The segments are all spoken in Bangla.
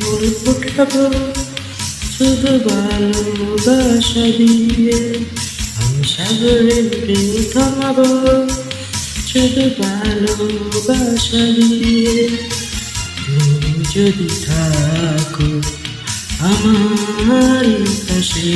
ফুল ফোটাবো শুধু ভালোবাসা দিয়ে আমি সাগরের প্রেম থামাবো শুধু ভালোবাসা দিয়ে তুমি যদি থাকো আমার পাশে।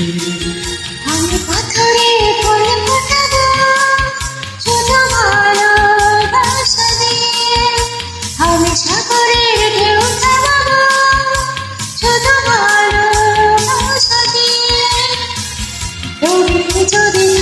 যদি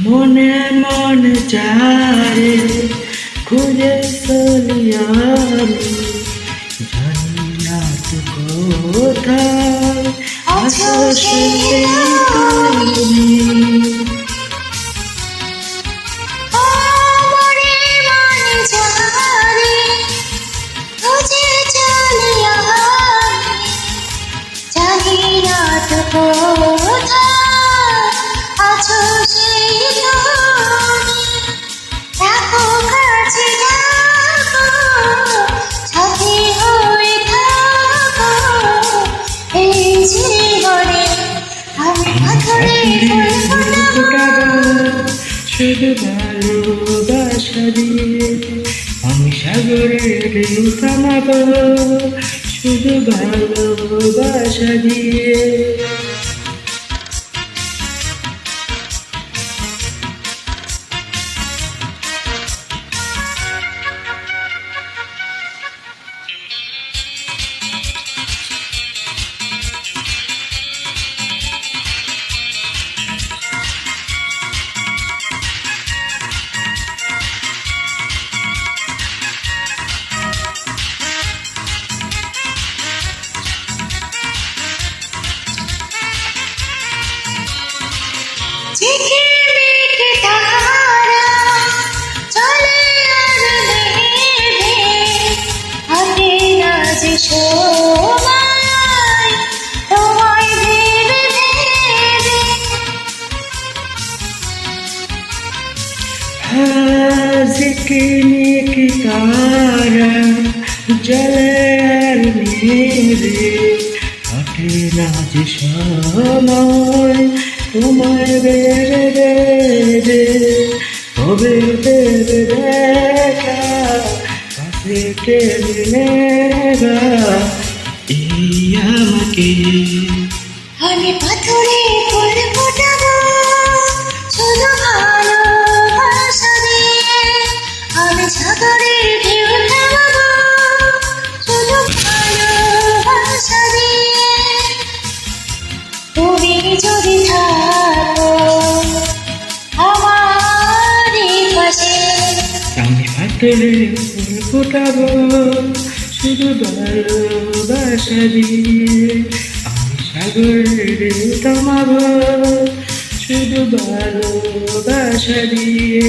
মনে মনে চারে খুঁজে চলি আমি জানি না তো কোথায় সেই কোথায়? আছো শুধু ভালোবাসা দিয়ে আমি সাগরের ঢেউ থামাবো শুধু ভালোবাসা দিয়ে। জলে আর নেবে কাটে না যে সময়, তোমায় বেড়ে রে তবে দেবে দেখা কাছে নেবা এই আমাকে আমি হাতলে ফুল ফোটাবো শুধু ভালোবাসা দিয়ে। আমি সাগরে থামাবো শুধু ভালোবাসা দিয়ে।